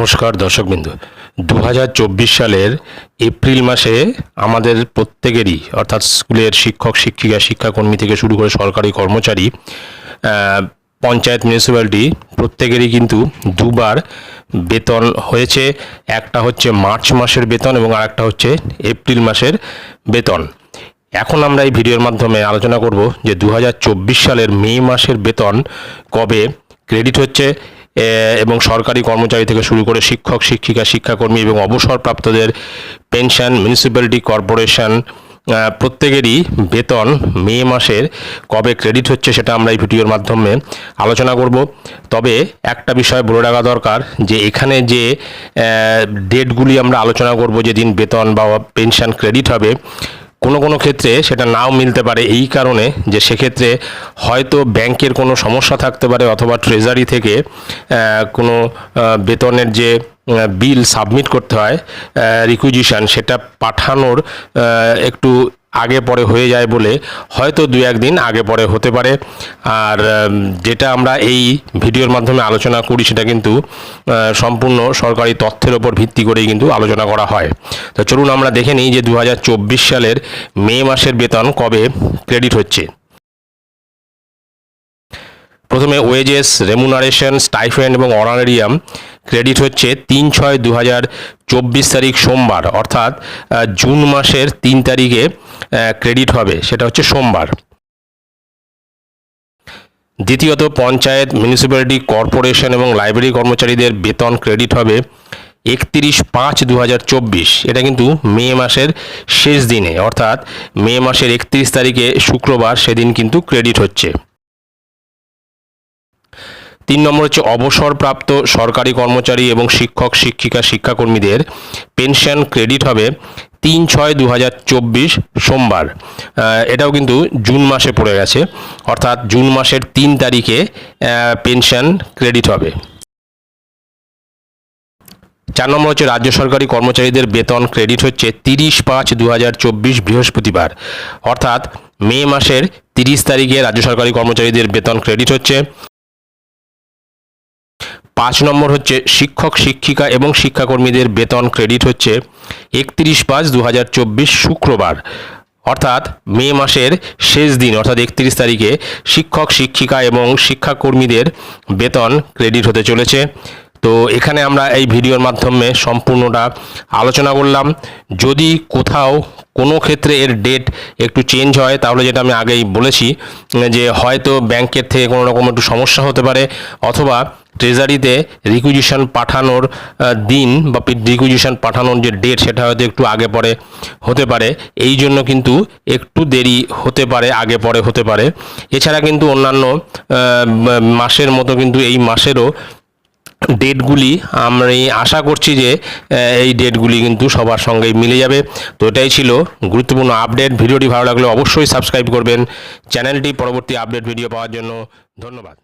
নমস্কার দর্শকবিন্দু। দু সালের এপ্রিল মাসে আমাদের প্রত্যেকেরই, অর্থাৎ স্কুলের শিক্ষক, শিক্ষিকা, শিক্ষাকর্মী থেকে শুরু করে সরকারি কর্মচারী পঞ্চায়েত মিউনিসিপ্যালিটি, প্রত্যেকেরই কিন্তু দুবার বেতন হয়েছে। একটা হচ্ছে মার্চ মাসের বেতন এবং আরেকটা হচ্ছে এপ্রিল মাসের বেতন। এখন আমরা এই ভিডিওর মাধ্যমে আলোচনা করব যে দু হাজার চব্বিশ সালের মে মাসের বেতন কবে, ক্রেডিট হচ্ছে এবং সরকারি কর্মচারী থেকে শুরু করে শিক্ষক, শিক্ষিকা, শিক্ষাকর্মী এবং অবসরপ্রাপ্তদের পেনশন মিউনিসিপ্যালিটি কর্পোরেশন প্রত্যেকেরই বেতন মে মাসের কবে ক্রেডিট হচ্ছে সেটা আমরা এই ভিডিওর মাধ্যমে আলোচনা করব। তবে একটা বিষয় বলে রাখা দরকার যে এখানে যে ডেটগুলি আমরা আলোচনা করব, যেদিন বেতন বা পেনশন ক্রেডিট হবে কোনো কোনো ক্ষেত্রে সেটা নাও মিলতে পারে এই কারণে যে সেক্ষেত্রে হয়তো ব্যাংকের কোনো সমস্যা থাকতে পারে অথবা ট্রেজারি থেকে কোনো বেতনের যে বিল সাবমিট করতে হয় রিকুইজিশান সেটা পাঠানোর একটু আগে পরে হয়ে যায় বলে হয়তো দু একদিন আগে পরে হতে পারে। আর যেটা আমরা এই ভিডিওর মাধ্যমে আলোচনা করি সেটা কিন্তু সম্পূর্ণ সরকারি তথ্যের ওপর ভিত্তি করেই কিন্তু আলোচনা করা হয়। তো চলুন আমরা দেখে নিই যে দু হাজার চব্বিশ সালের মে মাসের বেতন কবে ক্রেডিট হচ্ছে। প্রথমে ওয়েজেস, রেমুনারেশন, স্টাইফেন্ড এবং অনারেরিয়াম ক্রেডিট হচ্ছে তিন ছয় দু হাজার চব্বিশ তারিখ সোমবার, অর্থাৎ জুন মাসের তিন তারিখে ক্রেডিট হবে, সেটা হচ্ছে সোমবার। দ্বিতীয়ত, পঞ্চায়েত মিউনিসিপ্যালিটি কর্পোরেশন এবং লাইব্রেরি কর্মচারীদের বেতন ক্রেডিট হবে একত্রিশ পাঁচ দু এটা কিন্তু মে মাসের শেষ দিনে, অর্থাৎ মে মাসের একত্রিশ তারিখে শুক্রবার সেদিন কিন্তু ক্রেডিট হচ্ছে। তিন নম্বর হচ্ছে অবসরপ্রাপ্ত সরকারি কর্মচারী এবং শিক্ষক, শিক্ষিকা, শিক্ষাকর্মীদের পেনশন ক্রেডিট হবে তিন ছয় দু সোমবার। এটাও কিন্তু জুন মাসে পড়ে গেছে, অর্থাৎ জুন মাসের তিন তারিখে পেনশন ক্রেডিট হবে। চার নম্বর হচ্ছে রাজ্য সরকারি কর্মচারীদের বেতন ক্রেডিট হচ্ছে তিরিশ পাঁচ দু বৃহস্পতিবার, অর্থাৎ মে মাসের তিরিশ তারিখে রাজ্য সরকারি কর্মচারীদের বেতন ক্রেডিট হচ্ছে পাঁচ নম্বর হচ্ছে শিক্ষক, শিক্ষিকা এবং শিক্ষাকর্মীদের বেতন ক্রেডিট হচ্ছে একত্রিশ পাঁচ দু শুক্রবার। অর্থাৎ মে মাসের শেষ দিন, অর্থাৎ একত্রিশ তারিখে শিক্ষক, শিক্ষিকা এবং শিক্ষাকর্মীদের বেতন ক্রেডিট হতে চলেছে। তো এখানে আমরা এই ভিডিওর মাধ্যমে সম্পূর্ণটা আলোচনা করলাম। যদি কোথাও কোনো ক্ষেত্রে এর ডেট একটু চেঞ্জ হয়, তাহলে যেটা আমি আগেই বলেছি, যে হয়তো ব্যাংকের থেকে কোনো রকম একটু সমস্যা হতে পারে, অথবা ট্রেজারিতে রিকুইজিশন পাঠানোর দিন বা রিকুইজিশন পাঠানোর যে ডেট সেটা হয়তো একটু আগে পরে হতে পারে। এই জন্য কিন্তু একটু দেরি হতে পারে, আগে পরে হতে পারে। এছাড়া কিন্তু অন্যান্য মাসের মতো কিন্তু এই মাসেরও ডেটগুলি আমি আশা করছি যে এই ডেটগুলি কিন্তু সবার সঙ্গেই মিলে যাবে। তো এটাই ছিল গুরুত্বপূর্ণ আপডেট। ভিডিওটি ভালো লাগলে অবশ্যই সাবস্ক্রাইব করবেন। চ্যানেলটি পরবর্তী আপডেট ভিডিও পাওয়ার জন্য ধন্যবাদ।